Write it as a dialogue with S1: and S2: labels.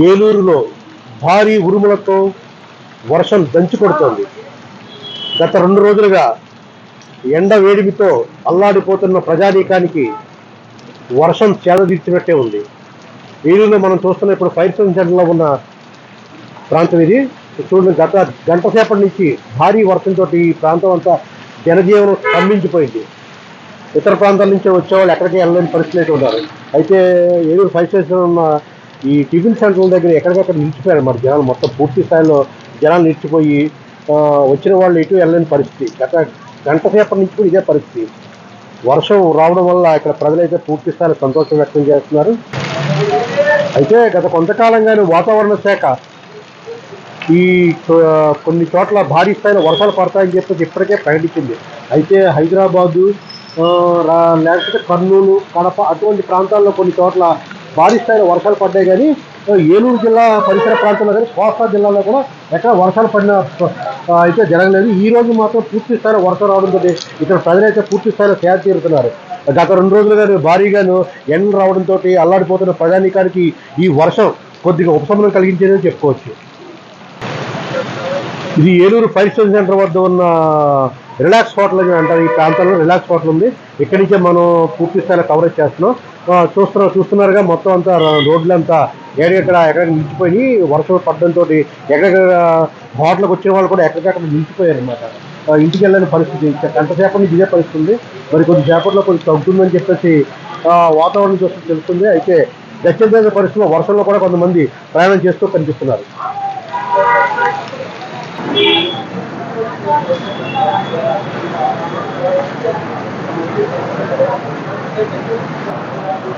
S1: ఏలూరులో భారీ ఉరుములతో వర్షం దంచి కొడుతోంది. గత రెండు రోజులుగా ఎండ వేడిమితో అల్లాడిపోతున్న ప్రజానీకానికి వర్షం చేదదీర్చినట్టే ఉంది. ఏలూరులో మనం చూస్తున్న ఇప్పుడు ఫైర్ స్టేషన్ సెంటర్లో ఉన్న ప్రాంతం ఇది. చూడండి గత గంట సేపటి నుంచి భారీ వర్షంతో ఈ ప్రాంతం అంతా జనజీవనం స్తంభించిపోయింది. ఇతర ప్రాంతాల నుంచి వచ్చేవాళ్ళు ఎక్కడికి వెళ్ళలేని పరిస్థితి అయితే ఉన్నారు. అయితే ఏలూరు ఫైర్ స్టేషన్ ఉన్న ఈ టిఫిన్ సెంటర్ల దగ్గర ఎక్కడికక్కడ నిలిచిపోయారు మరి జనాలు. మొత్తం పూర్తి స్థాయిలో జనాలు నిలిచిపోయి వచ్చిన వాళ్ళు ఇటు వెళ్ళలేని పరిస్థితి. గత గంట సేపటి నుంచి కూడా ఇదే పరిస్థితి. వర్షం రావడం వల్ల ఇక్కడ ప్రజలైతే పూర్తి స్థాయిలో సంతోషం వ్యక్తం చేస్తున్నారు. అయితే గత కొంతకాలంగానే వాతావరణ శాఖ ఈ కొన్ని చోట్ల భారీ స్థాయిలో వర్షాలు పడతాయని చెప్పేసి ఇప్పటికే ప్రకటించింది. అయితే హైదరాబాదు రా- లేకపోతే కర్నూలు కడప అటువంటి ప్రాంతాల్లో కొన్ని చోట్ల భారీ స్థాయిలో వర్షాలు పడ్డాయి కానీ ఏలూరు జిల్లా పరిసర ప్రాంతంలో కానీ కోస్తా జిల్లాలో కూడా ఎక్కడ వర్షాలు పడిన అయితే జరగలేదు. ఈ రోజు మాత్రం పూర్తి స్థాయిలో వర్షం రావడంతో ఇక్కడ ప్రజలైతే పూర్తి స్థాయిలో తయారు తీరుతున్నారు గత రెండు రోజులుగాను భారీగాను ఎండ రావడంతో అల్లాడిపోతున్న ప్రజానికానికి ఈ వర్షం కొద్దిగా ఉపశమనం కలిగించేదని చెప్పుకోవచ్చు. ఇది ఏలూరు పరిశ్రమ సెంటర్ వద్ద ఉన్న రిలాక్స్ హోటల్ అని అంటారు. ఈ ప్రాంతంలో రిలాక్స్ హోటల్ ఉంది. ఇక్కడి నుంచే మనం పూర్తి స్థాయిలో కవరేజ్ చేస్తున్నాం. చూస్తున్నారు చూస్తున్నారుగా మొత్తం అంతా రోడ్లంతా ఎక్కడెక్కడ ఎక్కడ నిలిచిపోయి వర్షం పడడంతో ఎక్కడెక్కడ హోటల్కి వచ్చిన వాళ్ళు కూడా ఎక్కడికక్కడ నిలిచిపోయారు అనమాట ఇంటికి వెళ్ళని పరిస్థితి. ఇంకా గంటసేపటి నుంచి ఇదే పరిస్థితి ఉంది. మరి కొద్ది సేపట్లో కొంచెం తగ్గుతుందని చెప్పేసి వాతావరణం చూస్తే తెలుస్తుంది. అయితే దక్షిణ పరిస్థితిలో వర్షంలో కూడా కొంతమంది ప్రయాణం చేస్తూ కనిపిస్తున్నారు.